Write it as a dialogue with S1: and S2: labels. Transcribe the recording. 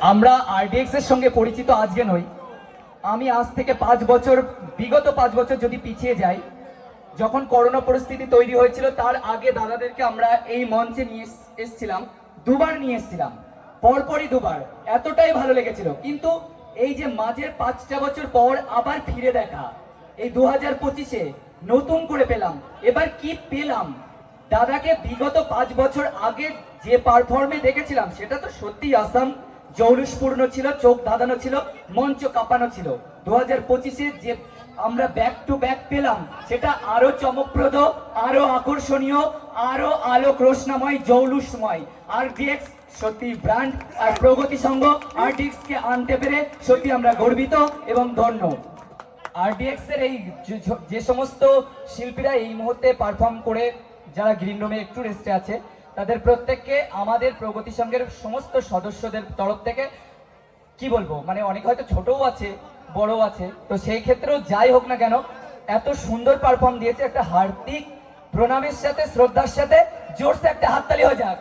S1: আমরা আরডিএক্স এর সঙ্গে পরিচিত আজকে নই। আমি আজ থেকে পাঁচ বছর, বিগত পাঁচ বছর যদি পিছিয়ে যাই, যখন করোনা পরিস্থিতি তৈরি হয়েছিল, তার আগে দাদাদেরকে আমরা এই মঞ্চে নিয়ে এস- এসেছিলাম, দুবার নিয়ে এসেছিলাম। পরপরই দুবার। এতটাই ভালো লেগেছিল। কিন্তু এই যে মাঝের পাঁচটা বছর পর আবার ফিরে দেখা, এই দু হাজার পঁচিশে নতুন করে পেলাম। এবার কি পেলাম? দাদাকে বিগত পাঁচ বছর আগে যে পারফর্মে দেখেছিলাম, সেটা তো সত্যি আসাম জৌলুসপূর্ণ ছিল, চোখ ধাঁধানো ছিল, মঞ্চ কাঁপানো ছিল। দু হাজার পঁচিশে যে আমরা ব্যাক টু ব্যাক পেলাম, সেটা আরও চমকপ্রদ, আরও আকর্ষণীয়, আরও আলোক রোশনাময় জৌলুসময় আর ডিএক্স সত্যি ব্র্যান্ড আর প্রগতি সংঘ আরডিএক্স আনতে পেরে সত্যি আমরা গর্বিত এবং ধন্য। আরডিএক্স এর এই যে সমস্ত শিল্পীরা এই মুহূর্তে পারফর্ম করে, যারা গ্রিন রুমে একটু রেস্টে আছে তাদের প্রত্যেককে আমাদের প্রগতি সংঘের সমস্ত সদস্যদের তরফ থেকে কি বলব? মানে অনেক হয়তো ছোটও আছে, বড়ও আছে। তো সেই ক্ষেত্রেও যাই হোক না কেন, এত সুন্দর পারফর্ম দিয়েছে একটা হার্দিক প্রণামের সাথে, শ্রদ্ধার সাথে, জোরসে একটা হাততালি হয়ে যাক।